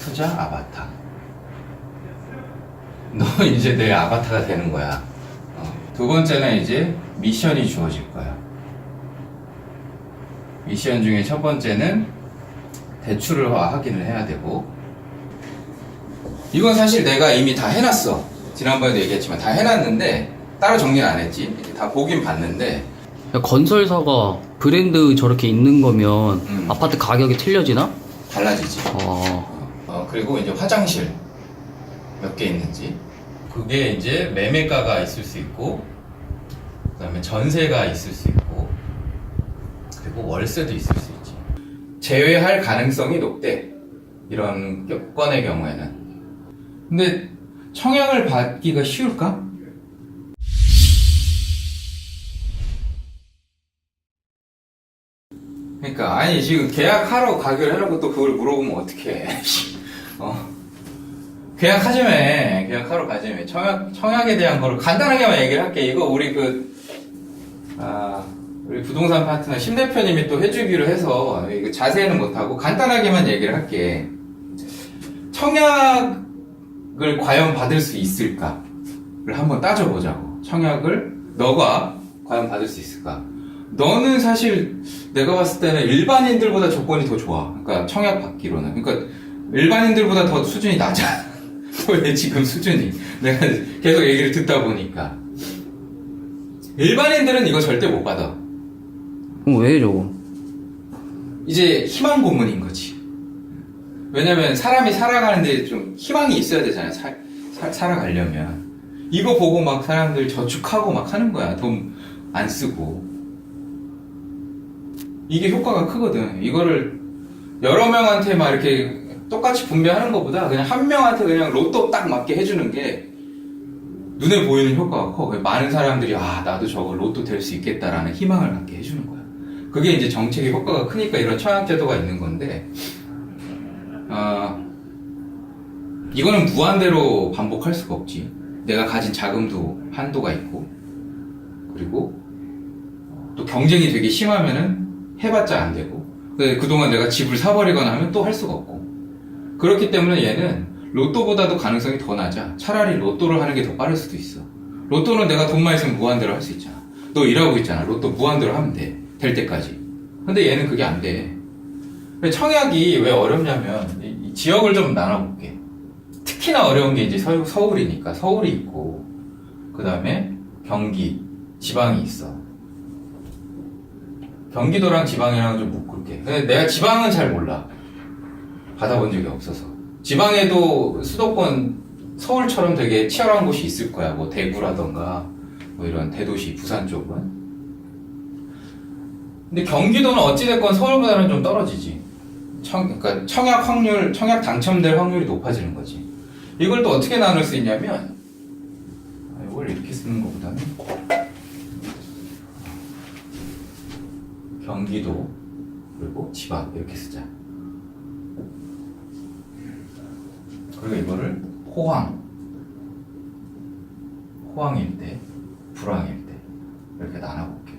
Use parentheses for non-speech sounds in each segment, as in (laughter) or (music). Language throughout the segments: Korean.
투자 아바타. 너 (laughs) 이제 내 아바타가 되는 거야. 어. 두 번째는 이제 미션이 주어질 거야. 미션 중에 첫 번째는 대출을 확인을 해야 되고 이건 사실 내가 이미 다 해놨어. 지난번에도 얘기했지만 다 해놨는데 따로 정리는 안 했지. 다 보긴 봤는데 야, 건설사가 브랜드 저렇게 있는 거면 음. 아파트 가격이 틀려지나? 달라지지. 어, 어, 그리고 이제 화장실 몇 개 있는지. 그게 이제 매매가가 있을 수 있고 그다음에 전세가 있을 수 있고 그리고 월세도 있을 수 있지. 제외할 가능성이 높대. 이런 겨- 건의 경우에는. 근데 청약을 받기가 쉬울까? 그러니까 아니 지금 계약하러 가기로 해놓고 또 그걸 물어보면 어떡해 (laughs) 어? 계약하자며 계약하러 가자며 청약 청약에 대한 거를 간단하게만 얘기를 할게. 이거 우리 그 아, 우리 부동산 파트너 심 대표님이 또 해주기로 해서 이거 자세히는 못하고 간단하게만 얘기를 할게. 청약을 과연 받을 수 있을까를 한번 따져보자고. 청약을 너가 과연 받을 수 있을까? 너는 사실 내가 봤을 때는 일반인들보다 조건이 더 좋아. 그러니까 청약 받기로는. 그러니까 일반인들보다 더 수준이 낮아. (laughs) 왜 지금 수준이? 내가 계속 얘기를 듣다 보니까. 일반인들은 이거 절대 못 받아. 그럼 왜 저거? 이제 희망 고문인 거지. 왜냐면 사람이 살아가는데 좀 희망이 있어야 되잖아요. 살, 살- 살아가려면. 이거 보고 막 사람들 저축하고 막 하는 거야. 돈 안 쓰고. 이게 효과가 크거든. 이거를 여러 명한테 막 이렇게 똑같이 분배하는 것보다 그냥 한 명한테 그냥 로또 딱 맞게 해주는 게 눈에 보이는 효과가 커. 많은 사람들이 아 나도 저거 로또 될 수 있겠다라는 희망을 갖게 해주는 거야. 그게 이제 정책의 효과가 크니까 이런 청약제도가 있는 건데, 어, 이거는 무한대로 반복할 수가 없지. 내가 가진 자금도 한도가 있고, 그리고 또 경쟁이 되게 심하면은 해봤자 안 되고, 그동안 내가 집을 사버리거나 하면 또 할 수가 없고. 그렇기 때문에 얘는 로또보다도 가능성이 더 낮아. 차라리 로또를 하는 게 더 빠를 수도 있어. 로또는 내가 돈만 있으면 무한대로 할 수 있잖아. 너 일하고 있잖아. 로또 무한대로 하면 돼. 될 때까지. 근데 얘는 그게 안 돼. 청약이 왜 어렵냐면, 지역을 좀 나눠볼게. 특히나 어려운 게 이제 서, 서울이니까. 서울이 있고, 그 다음에 경기, 지방이 있어. 경기도랑 지방이랑 좀 묶을게. 근데 내가 지방은 잘 몰라. 받아본 적이 없어서. 지방에도 수도권 서울처럼 되게 치열한 곳이 있을 거야. 뭐 대구라던가 뭐 이런 대도시 부산 쪽은. 근데 경기도는 어찌됐건 서울보다는 좀 떨어지지. 청, 그러니까 청약 확률, 청약 당첨될 확률이 높아지는 거지. 이걸 또 어떻게 나눌 수 있냐면, 아, 이걸 이렇게 쓰는 것보다는 경기도 그리고 지방 이렇게 쓰자. 그리고 이거를 호황, 호황일 때, 불황일 때 이렇게 나눠볼게.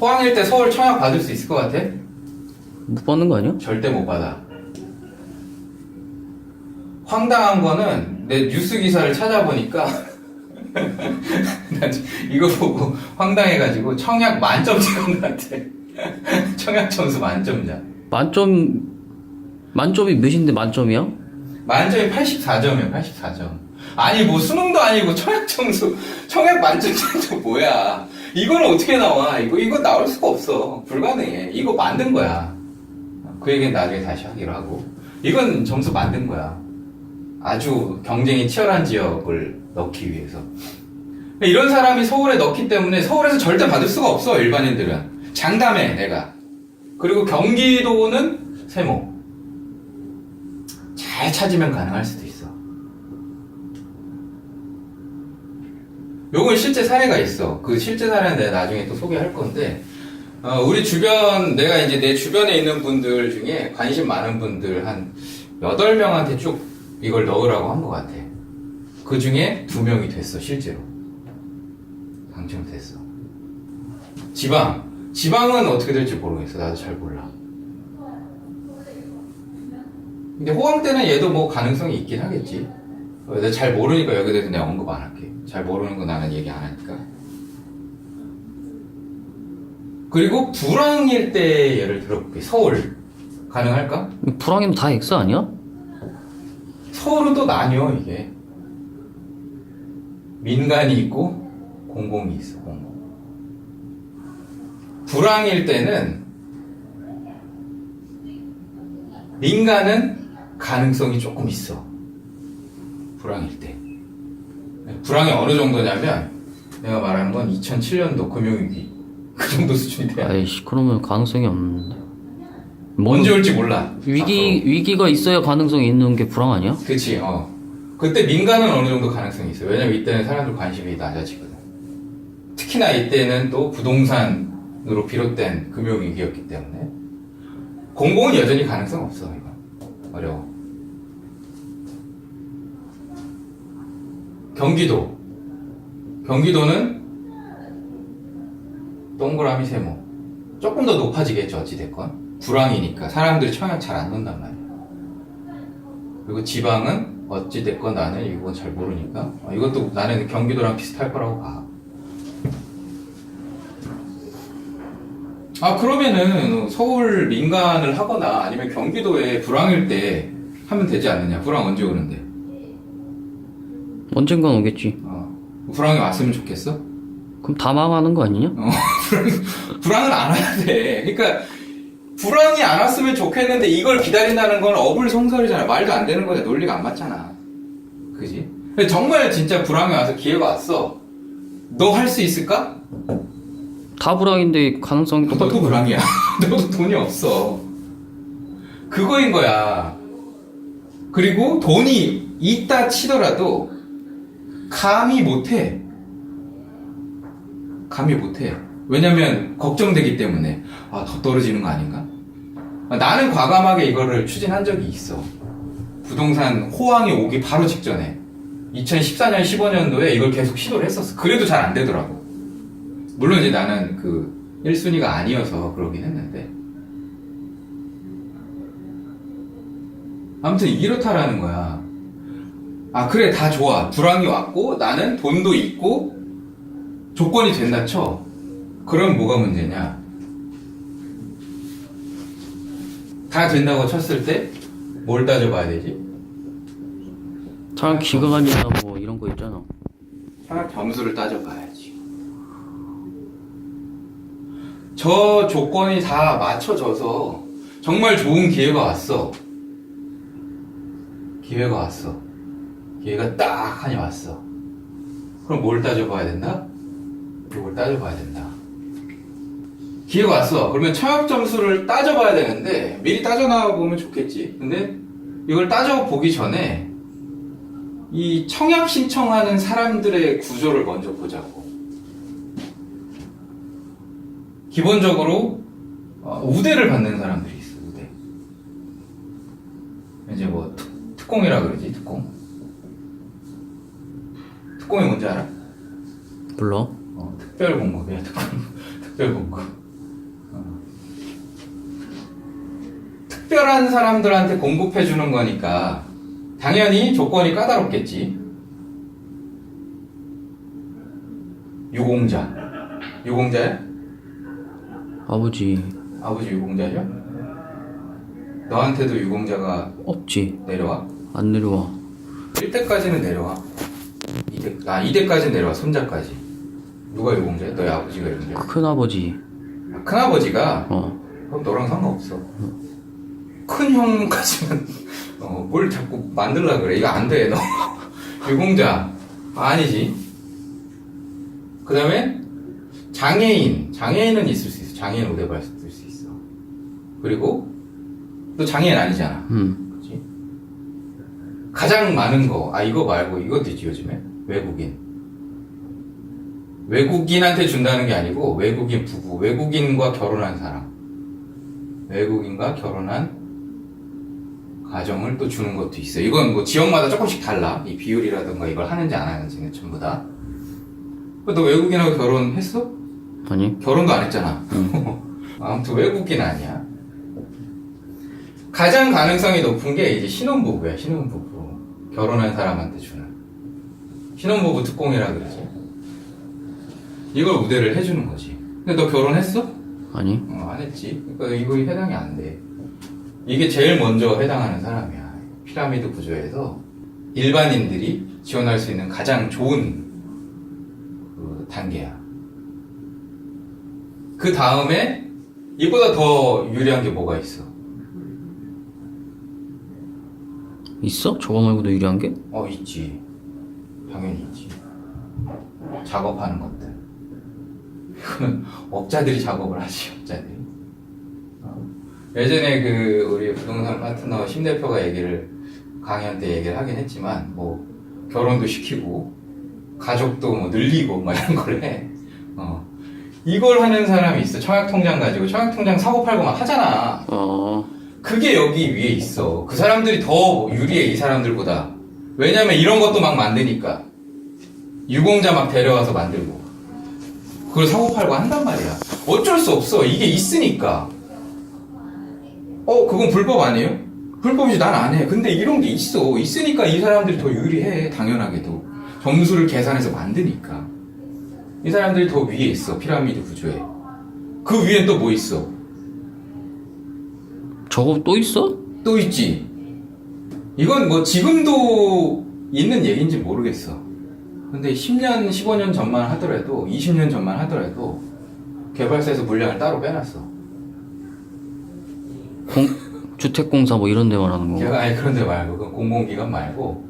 호황일 때 서울 청약 받을 수 있을 것 같아? 못 받는 거 아니야? 절대 못 받아. 황당한 거는 내 뉴스 기사를 찾아보니까 (laughs) 난 이거 보고 황당해가지고 청약 만점자인 것 같아. (laughs) 청약 점수 만점자. 만점, 만점이 몇인데 만점이야? 만점이 84점이야, 84점. 아니, 뭐, 수능도 아니고, 청약 점수, 청약 만점자도 뭐야. 이거는 어떻게 나와? 이거, 이거 나올 수가 없어. 불가능해. 이거 만든 거야. 그 얘기는 나중에 다시 하기로 하고. 이건 점수 만든 거야. 아주 경쟁이 치열한 지역을 넣기 위해서. 이런 사람이 서울에 넣기 때문에 서울에서 절대 받을 수가 없어, 일반인들은. 장담해, 내가. 그리고 경기도는 세모. 잘 찾으면 가능할 수도 있어. 요건 실제 사례가 있어. 그 실제 사례는 내가 나중에 또 소개할 건데, 어, 우리 주변, 내가 이제 내 주변에 있는 분들 중에 관심 많은 분들 한 8명한테 쭉 이걸 넣으라고 한 것 같아. 그 중에 2명이 됐어, 실제로. 당첨됐어. 지방. 지방은 어떻게 될지 모르겠어. 나도 잘 몰라. 근데 호황 때는 얘도 뭐 가능성이 있긴 하겠지. 어, 내가 잘 모르니까 여기 대해서 내가 언급 안 할게. 잘 모르는 거 나는 얘기 안 하니까. 그리고 불황일 때 예를 들어볼게. 서울. 가능할까? 불황이면 다 X 아니야? 서울은 또 나뉘어, 이게. 민간이 있고, 공공이 있어, 공공. 불황일 때는, 민간은 가능성이 조금 있어. 불황일 때. 불황이 어느 정도냐면, 내가 말한 건 2007년도 금융위기. 그 정도 수준이 돼. 아이씨 그러면 가능성이 없는데. 뭔 언제 올지 몰라. 위기 위기가 있어야 가능성이 있는 게 불황 아니야? 그치, 어. 그때 민간은 어느 정도 가능성이 있어요. 왜냐면 이때는 사람들 관심이 낮아지거든. 특히나 이때는 또 부동산으로 비롯된 금융위기였기 때문에. 공공은 여전히 가능성 없어, 이거. 어려워. 경기도. 경기도는 동그라미 세모. 조금 더 높아지겠죠, 어찌됐건. 불황이니까. 사람들이 청약 잘안 넣는단 말이야. 그리고 지방은 어찌됐건 나는 이건 잘 모르니까 어, 이것도 나는 경기도랑 비슷할 거라고 봐. 아 그러면은 서울 민간을 하거나 아니면 경기도에 불황일 때 하면 되지 않느냐? 불황 언제 오는데? 언젠간 오겠지. 어, 불황이 왔으면 좋겠어? 그럼 다 망하는 거 아니냐? 어, 불황- 불황은 안 와야 돼. 그러니까 불황이 안 왔으면 좋겠는데 이걸 기다린다는 건 어불성설이잖아. 말도 안 되는 거야. 논리가 안 맞잖아. 그지? 정말 진짜 불황이 와서 기회가 왔어. 너 할 수 있을까? 다 불황인데 가능성이 똑같은 너도. 불황이야. (laughs) 너도 돈이 없어. 그거인 거야. 그리고 돈이 있다 치더라도 감히 못해. 감히 못해. 왜냐면 걱정되기 때문에 아 더 떨어지는 거 아닌가? 아, 나는 과감하게 이거를 추진한 적이 있어. 부동산 호황이 오기 바로 직전에 2014년 15년도에 이걸 계속 시도를 했었어. 그래도 잘 안 되더라고. 물론 이제 나는 그 1순위가 아니어서 그러긴 했는데 아무튼 이렇다라는 거야. 아 그래 다 좋아. 불황이 왔고 나는 돈도 있고 조건이 된다 쳐. 그럼 뭐가 문제냐? 다 된다고 쳤을 때 뭘 따져봐야 되지? 잘 기가간이나 뭐 이런 거 있잖아. 하나 점수를 따져봐야지. 저 조건이 다 맞춰져서 정말 좋은 기회가 왔어. 기회가 왔어. 기회가 딱 하니 왔어. 그럼 뭘 따져봐야 된다? 이걸 따져봐야 된다. 기회가 왔어. 그러면 청약 점수를 따져봐야 되는데 미리 따져나와 보면 좋겠지. 근데 이걸 따져보기 전에 이 청약 신청하는 사람들의 구조를 먼저 보자고. 기본적으로 어, 우대를 받는 사람들이 있어. 우대. 이제 뭐 특, 특공이라 그러지 특공. 특공이 뭔지 알아? 몰라. 어, 특별 공급이야 특공. (laughs) 특별 공급. 어. 특별한 사람들한테 공급해 주는 거니까 당연히 조건이 까다롭겠지. 유공자. 유공자야? 아버지 아버지 유공자죠? 너한테도 유공자가 없지. 내려와? 안 내려와. 1대까지는 내려와. 2대, 아, 2대까지는 내려와, 손자까지. 누가 유공자야? 너희 아버지가 유공자야? 큰 아버지. 큰아버지가 어. 그럼 너랑 상관없어. 큰 형까지는 (laughs) 어, 뭘 자꾸 만들라 그래. 이거 안 돼. 너 (laughs) 유공자 아니지. 그 다음에 장애인 장애인은 있을 수 있어. 장애인 우대 받을 수 있어. 그리고 너 장애인 아니잖아. 음. 그치? 가장 많은 거, 아, 이거 말고 이것도 있지, 요즘에. 외국인. 외국인한테 준다는 게 아니고, 외국인 부부, 외국인과 결혼한 사람. 외국인과 결혼한 가정을 또 주는 것도 있어. 이건 뭐 지역마다 조금씩 달라. 이 비율이라든가 이걸 하는지 안 하는지는 전부 다. 너 외국인하고 결혼했어? 아니. 결혼도 안 했잖아. (laughs) 아무튼 외국인 아니야. 가장 가능성이 높은 게 이제 신혼부부야, 신혼부부. 결혼한 사람한테 주는. 신혼부부 특공이라 그러지. 이걸 우대를 해주는 거지. 근데 너 결혼했어? 아니 어, 안 했지. 그러니까 이거 해당이 안 돼. 이게 제일 먼저 해당하는 사람이야. 피라미드 구조에서 일반인들이 지원할 수 있는 가장 좋은 그 단계야. 그 다음에 이보다 더 유리한 게 뭐가 있어? 있어? 저거 말고도 유리한 게? 어, 있지. 당연히 있지. 작업하는 것들. (laughs) 업자들이 작업을 하지, 업자들이. 어. 예전에 그, 우리 부동산 파트너 심 대표가 얘기를, 강의한 때 얘기를 하긴 했지만, 뭐, 결혼도 시키고, 가족도 뭐 늘리고, 막 이런 걸 해. 어. 이걸 하는 사람이 있어. 청약통장 가지고. 청약통장 사고팔고 막 하잖아. 어 그게 여기 위에 있어. 그 사람들이 더 유리해, 이 사람들보다. 왜냐면 이런 것도 막 만드니까. 유공자 막 데려와서 만들고. 그걸 사고팔고 한단 말이야. 어쩔 수 없어. 이게 있으니까. 어, 그건 불법 아니에요? 불법이지, 난 안 해. 근데 이런 게 있어. 있으니까 이 사람들이 더 유리해, 당연하게도. 점수를 계산해서 만드니까. 이 사람들이 더 위에 있어, 피라미드 구조에. 그 위엔 또 뭐 있어? 저거 또 있어? 또 있지. 이건 뭐 지금도 있는 얘기인지 모르겠어. 근데 10년, 15년 전만 하더라도, 20년 전만 하더라도, 개발사에서 물량을 따로 빼놨어. 공 주택공사 뭐 이런 데 말하는 거 제가 아니 그런 데 말고, 그 공공기관 말고,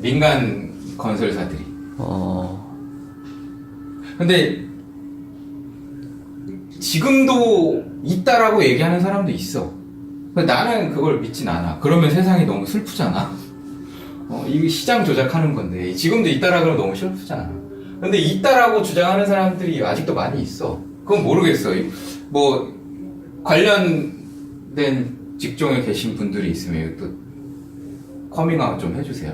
민간 건설사들이. 어 근데, 지금도 있다라고 얘기하는 사람도 있어. 나는 그걸 믿진 않아. 그러면 세상이 너무 슬프잖아. 어, 이게 시장 조작하는 건데, 지금도 있다라 그러면 너무 슬프잖아. 근데 있다라고 주장하는 사람들이 아직도 많이 있어. 그건 모르겠어. 뭐, 관련된 직종에 계신 분들이 있으면 또 커밍아웃 좀 해주세요.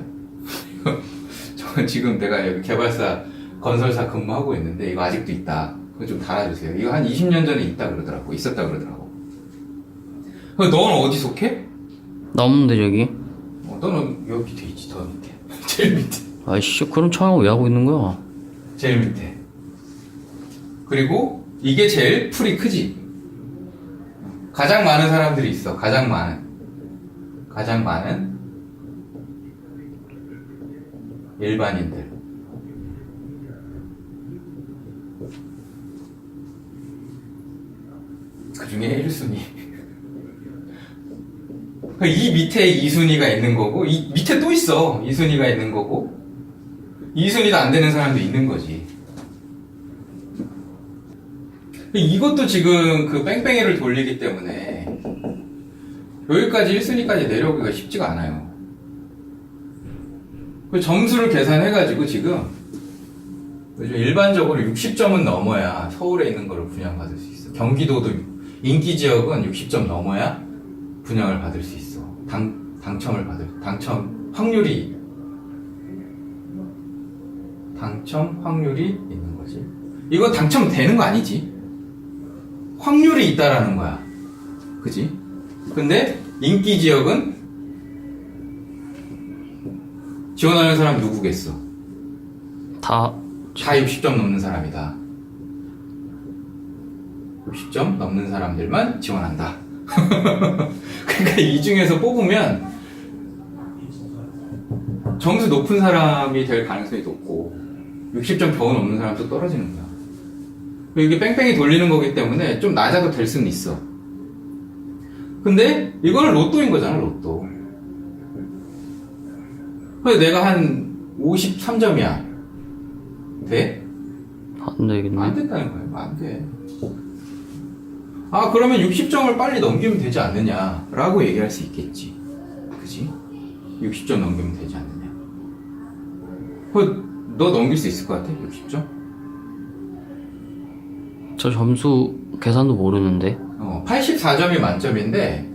(laughs) 저는 지금 내가 여기 개발사, 건설사 근무하고 있는데, 이거 아직도 있다. 그거 좀 달아주세요. 이거 한 20년 전에 있다 그러더라고. 있었다 그러더라고. 그럼 너는 어디 속해? 나오는데 저기 어, 너는 여기 밑에 있지, 더 밑에. (laughs) 제일 밑에. 아이씨 그럼 청약 왜 하고 있는 거야? 제일 밑에. 그리고 이게 제일 풀이 크지. 가장 많은 사람들이 있어. 가장 많은. 가장 많은 일반인들. 그 중에 1순위. 이 밑에 2순위가 있는 거고, 이 밑에 또 있어. 2순위가 있는 거고, 2순위도 안 되는 사람도 있는 거지. 이것도 지금 그 뺑뺑이를 돌리기 때문에 여기까지 1순위까지 내려오기가 쉽지가 않아요. 그 점수를 계산해가지고 지금 일반적으로 60점은 넘어야 서울에 있는 거를 분양받을 수 있어. 경기도도 인기 지역은 60점 넘어야 분양을 받을 수 있어. 당, 당첨을 받을, 당첨 확률이 당첨 확률이 있는 거지. 이거 당첨되는 거 아니지? 확률이 있다라는 거야. 그지? 근데 인기 지역은 지원하는 사람 누구겠어? 다 다 60점 넘는 사람이다. 60점 넘는 사람들만 지원한다. (laughs) 그러니까 이 중에서 뽑으면 점수 높은 사람이 될 가능성이 높고 60점 겨우 넘는 사람도 떨어지는 거야. 이게 뺑뺑이 돌리는 거기 때문에 좀 낮아도 될 수는 있어. 근데 이거는 로또인 거잖아, 로또. 근데 내가 한 53점이야. 돼? 안 되겠네. 안 된다는 거예요. 안 돼. 아, 그러면 60점을 빨리 넘기면 되지 않느냐라고 얘기할 수 있겠지. 그지? 60점 넘기면 되지 않느냐. 그, 너 넘길 수 있을 것 같아? 60점? 저 점수 계산도 모르는데 어, 84점이 만점인데,